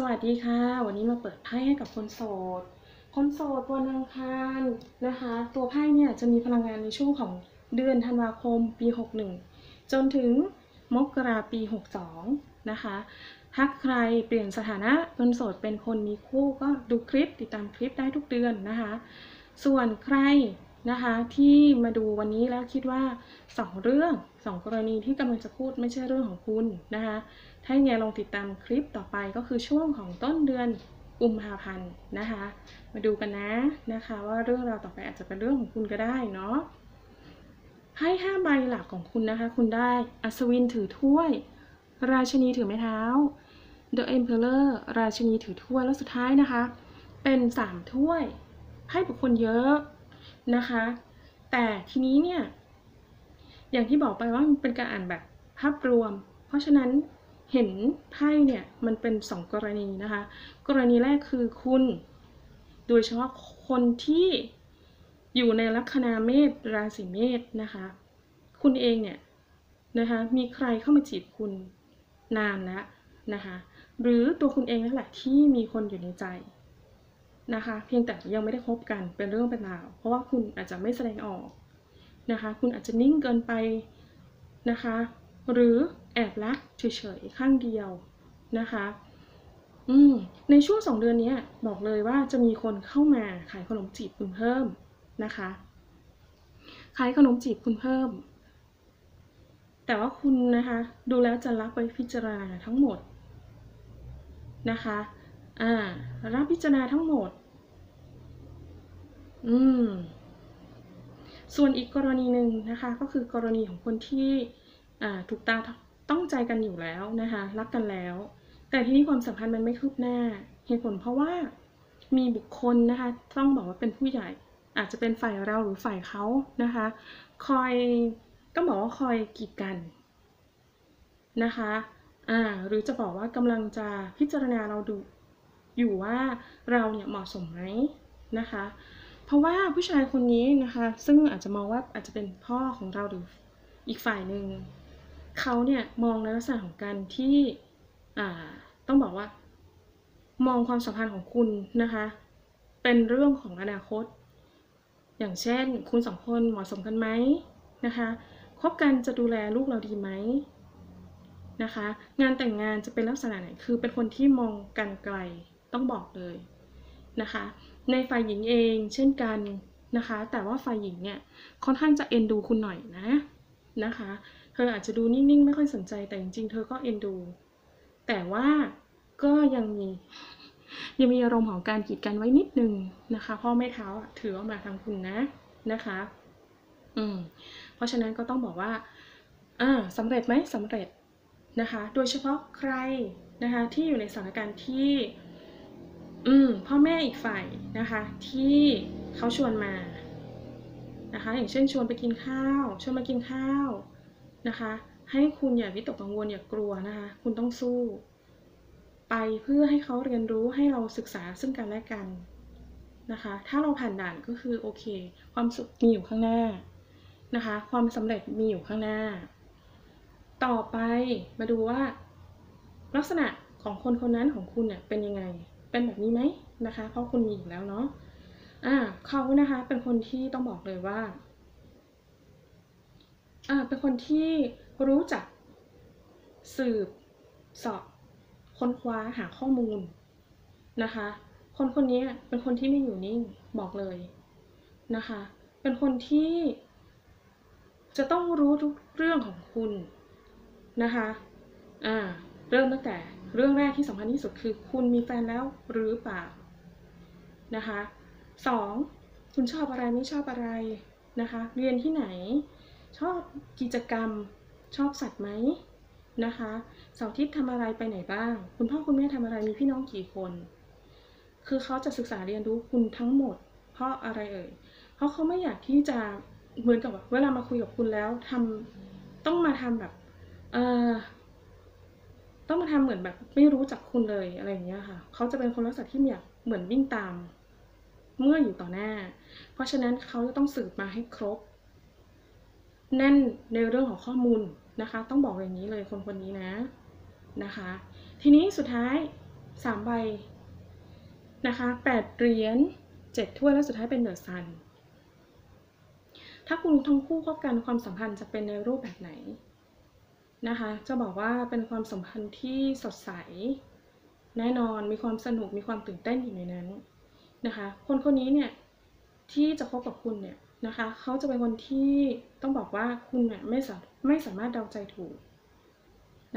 สวัสดีค่ะ วันนี้มาเปิดไพ่ให้กับคนโสด คนโสดวันอังคารนะคะ ตัวไพ่เนี่ยจะมีพลังงานในช่วงของเดือนธันวาคมปี 61 จนถึงมกราปี 62 นะคะ ถ้าใครเปลี่ยนสถานะคนโสดเป็นคนมีคู่ก็ดูคลิปติดตามคลิปได้ทุกเดือนนะคะ ส่วนใครนะคะที่มาดูวันนี้แล้วคิดว่าสองเรื่องสองกรณีที่กำลังจะพูดไม่ใช่เรื่องของคุณนะคะ ถ้าอย่างไงลองติดตามคลิปต่อไปก็คือช่วงของต้นเดือนกุมภาพันธ์นะคะ มาดูกันนะนะคะ ว่าเรื่องราวต่อไปอาจจะเป็นเรื่องของคุณก็ได้เนาะให้ห้าใบหลักของคุณนะคะ คุณได้อัศวินถือถ้วย ราชนีถือไม้เท้า The Emperor ราชนีถือถ้วยแล้วสุดท้ายนะคะ เป็นสามถ้วยให้บุคคลเยอะนะคะ แต่ทีนี้เนี่ย อย่างที่บอกไปว่ามันเป็นการอ่านแบบภาพรวม เพราะฉะนั้น เห็นไพ่เนี่ยมันเป็นสองกรณีนะคะ กรณีแรกคือคุณ โดยเฉพาะคนที่อยู่ในลัคนาเมษราศีเมษนะคะ คุณเองเนี่ยนะคะมีใครเข้ามาจีบคุณนานแล้วนะคะหรือตัวคุณเองนั่นแหละที่มีคนอยู่ในใจนะคะ เพียงแต่ยังไม่ได้คบกันเป็นเรื่องเป็นราว เพราะว่าคุณอาจจะไม่แสดงออกนะคะ คุณอาจจะนิ่งเกินไปนะคะ หรือ อบรักเฉยๆข้างเดียวนะคะอืมในช่วงสองเดือนนี้บอกเลยว่าจะมีคนเข้ามาขายขนมจีบคุณเพิ่มนะคะ ขายขนมจีบคุณเพิ่ม แต่ว่าคุณนะคะ ดูแล้วจะรับไปพิจารณาทั้งหมดนะคะอ่ารับพิจารณาทั้งหมด อืม ส่วนอีกกรณีหนึ่งนะคะ ก็คือกรณีของคนที่อ่าถูกตา ต้องใจกันอยู่แล้วนะคะรักกันแล้ว แต่ที่นี้ความสัมพันธ์มันไม่คืบหน้า เหตุผลเพราะว่ามีบุคคลนะคะต้องบอกว่าเป็นผู้ใหญ่ อาจจะเป็นฝ่ายเราหรือฝ่ายเขานะคะคอยต้องบอกว่าคอยกีดกันนะคะอ่าหรือจะบอกว่ากำลังจะพิจารณาเราดูอยู่ว่าเราเนี่ยเหมาะสมไหมนะคะ เพราะว่าผู้ชายคนนี้นะคะ ซึ่งอาจจะมองว่าอาจจะเป็นพ่อของเราหรืออีกฝ่ายหนึ่ง เขาเนี่ยมองในลักษณะของการที่อ่าต้องบอกว่า มองความสัมพันธ์ของคุณนะคะ เป็นเรื่องของอนาคต อย่างเช่น คุณสองคนเหมาะสมกันไหมนะคะคบกันจะดูแลลูกเราดีไหมนะคะ งานแต่งงานจะเป็นลักษณะไหนคือเป็นคนที่มองกันไกลต้องบอกเลยนะคะ ในฝ่ายหญิงเองเช่นกันนะคะ แต่ว่าฝ่ายหญิงเนี่ยค่อนข้างจะเอ็นดูคุณหน่อยนะนะคะ ธออาจจะดูนิ่งๆ ไม่ค่อยสนใจแต่จริงๆ เธอก็เอ็นดู แต่ว่าก็ยังมียังมีอารมณ์ของการกีดกันไว้นิดนึงนะคะ พ่อแม่เท้าถือออกมาทางคุณนะนะคะ อืม เพราะฉะนั้นก็ต้องบอกว่าอ่าสำเร็จไหมสำเร็จนะคะ โดยเฉพาะใครนะคะที่อยู่ในสถานการณ์ที่ อืม พ่อแม่อีกฝ่ายนะคะ ที่เขาชวนมานะคะ อย่างเช่นชวนไปกินข้าว ชวนมากินข้าว นะคะ ให้คุณอย่าวิตกกังวลอย่ากลัวนะคะ คุณต้องสู้ ไปเพื่อให้เขาเรียนรู้ให้เราศึกษาซึ่งกันและกันนะคะ ถ้าเราผ่านด่านก็คือโอเค ความสุขมีอยู่ข้างหน้านะคะ ความสำเร็จมีอยู่ข้างหน้า ต่อไปมาดูว่า ลักษณะของคนคนนั้นของคุณเนี่ยเป็นยังไง เป็นแบบนี้ไหมนะคะ เพราะคุณมีอยู่แล้วเนาะอ่าเขานะคะเป็นคนที่ต้องบอกเลยว่า อ่าเป็นคนที่รู้จักสืบสอบค้นคว้าหาข้อมูลนะคะ คนคนนี้เป็นคนที่ไม่อยู่นิ่งบอกเลยนะคะ เป็นคนที่จะต้องรู้ทุกเรื่องของคุณนะคะอ่าเริ่มตั้งแต่เรื่องแรกที่สำคัญที่สุดคือ คุณมีแฟนแล้วหรือเปล่านะคะสองคุณชอบอะไรไม่ชอบอะไรนะคะ เรียนที่ไหน ชอบกิจกรรมชอบสัตว์ไหมนะคะเสาร์อาทิตย์ทำอะไรไปไหนบ้าง คุณพ่อคุณแม่ทำอะไรมีพี่น้องกี่คน คือเขาจะศึกษาเรียนรู้คุณทั้งหมด เพราะอะไรเอ่ยเพราะเขาไม่อยากที่จะเหมือนกับเวลามาคุยกับคุณแล้วทำต้องมาทำแบบเออต้องมาทำเหมือนแบบไม่รู้จักคุณเลยอะไรอย่างเงี้ยค่ะเขาจะเป็นคนลักษณะที่อยากเหมือนวิ่งตาม เมื่ออยู่ต่อหน้า เพราะฉะนั้นเขาจะต้องสืบมาให้ครบ แน่นในเรื่องของข้อมูลนะคะ ต้องบอกอย่างนี้เลยคนคนนี้นะนะคะ ทีนี้สุดท้ายสามใบนะคะแปดเหรียญเจ็ดถ้วยแล้วสุดท้ายเป็นเดอะซันถ้าคุณทั้งคู่คบกันความสัมพันธ์จะเป็นในรูปแบบไหนนะคะ จะบอกว่าเป็นความสัมพันธ์ที่สดใส แน่นอนมีความสนุกมีความตื่นเต้นอยู่ในนั้นนะคะ คนคนนี้เนี่ยที่จะคบกับคุณเนี่ย นะคะเขาจะเป็นคนที่ต้องบอกว่าคุณเนี่ยไม่สาไม่สามารถเดาใจถูก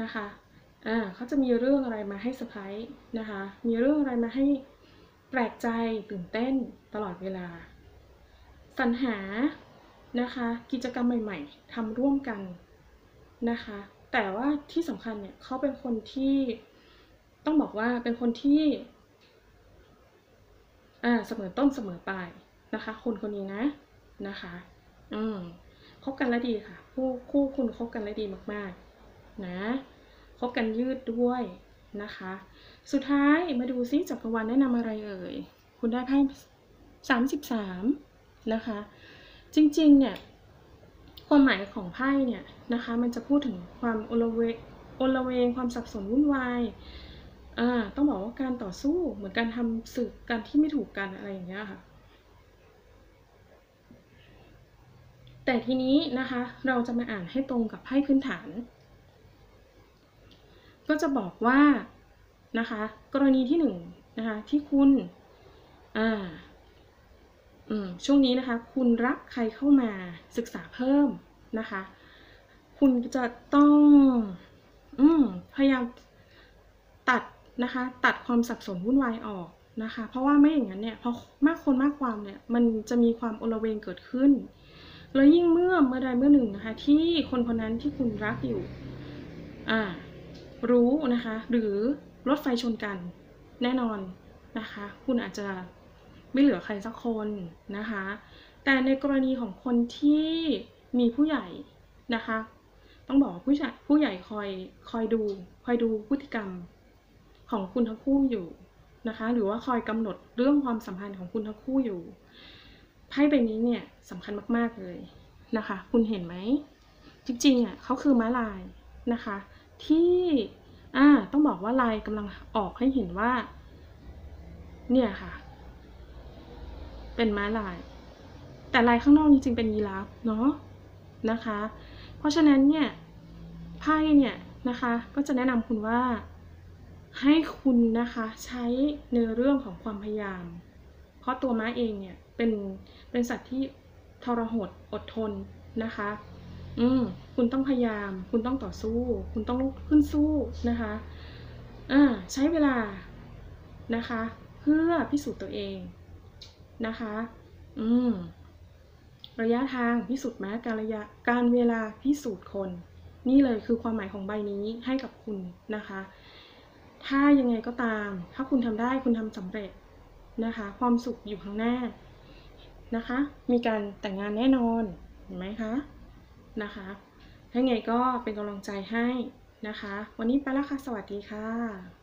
นะคะอ่าเขาจะมีเรื่องอะไรมาให้เซอร์ไพรส์นะคะ มีเรื่องอะไรมาให้แปลกใจตื่นเต้นตลอดเวลา สรรหานะคะ กิจกรรมใหม่ ๆทำร่วมกันนะคะ แต่ว่าที่สำคัญเนี่ยเขาเป็นคนที่ต้องบอกว่าเป็นคนที่อ่าเสมอต้นเสมอปลายนะคะ คนคนนี้นะ นะคะอืมคบกันแล้วดีค่ะ คู่คู่คุณคบกันแล้วดีมากๆ นะคบกันยืดด้วยนะคะ สุดท้ายมาดูซิจักรวาลแนะนำอะไรเอ่ย คุณได้ไพ่สามสิบสามนะคะ จริงๆ เนี่ยความหมายของไพ่เนี่ยนะคะมันจะพูดถึงความโอลเวโอลเวงความสับสนวุ่นวายอ่าต้องบอกว่าการต่อสู้เหมือนการทำศึกการที่ไม่ถูกกันอะไรอย่างเงี้ยค่ะ แต่ทีนี้นะคะเราจะมาอ่านให้ตรงกับไพ่พื้นฐาน ก็จะบอกว่านะคะกรณีที่หนึ่งนะคะที่คุณอ่าอืมช่วงนี้นะคะ คุณรับใครเข้ามาศึกษาเพิ่มนะคะ คุณจะต้องอพยายามตัดนะคะ ตัดความสับสนวุ่นวายออกนะคะ เพราะว่าไม่อย่างนั้นเนี่ยพอมากคนมากความเนี่ย มันจะมีความโอลเวงเกิดขึ้น แล้วยิ่งเมื่อเมื่อใดเมื่อหนึ่งนะคะที่คนคนนั้นที่คุณรักอยู่อ่ารู้นะคะ หรือรถไฟชนกันแน่นอนนะคะ คุณอาจจะไม่เหลือใครสักคนนะคะ แต่ในกรณีของคนที่มีผู้ใหญ่นะคะ ต้องบอกว่าผู้ใหญ่ผู้ใหญ่คอยคอยดูคอยดูพฤติกรรมของคุณทั้งคู่อยู่นะคะ หรือว่าคอยกำหนดเรื่องความสัมพันธ์ของคุณทั้งคู่อยู่ ไพ่ใบนี้เนี่ยสำคัญมาก ๆ เลยนะคะ คุณเห็นไหม จริงๆอะเขาคือม้าลายนะคะ ที่อ่าต้องบอกว่าลายกำลังออกให้เห็นว่า เนี่ยค่ะ เป็นม้าลาย แต่ลายข้างนอกจริงๆเป็นยีราฟเนาะนะคะ เพราะฉะนั้นเนี่ยไพ่เนี่ยนะคะก็จะแนะนำคุณว่าให้คุณนะคะใช้ในเรื่องของความพยายาม เพราะตัวม้าเองเนี่ย เป็นเป็นสัตว์ที่ทรหดอดทนนะคะ อืมคุณต้องพยายาม คุณต้องต่อสู้ คุณต้องลุกขึ้นสู้นะคะอ่าใช้เวลานะคะ เพื่อพิสูจน์ตัวเองนะคะ อืมระยะทางพิสูจน์แม้การระยะการเวลาพิสูจน์คน นี่เลยคือความหมายของใบนี้ให้กับคุณนะคะ ถ้ายังไงก็ตาม ถ้าคุณทำได้คุณทำสำเร็จนะคะ ความสุขอยู่ข้างหน้า นะคะ มีการแต่งงานแน่นอนเห็นไหมคะนะคะถ้าไงก็เป็นกำลังใจให้นะคะ วันนี้ไปแล้วค่ะ สวัสดีค่ะ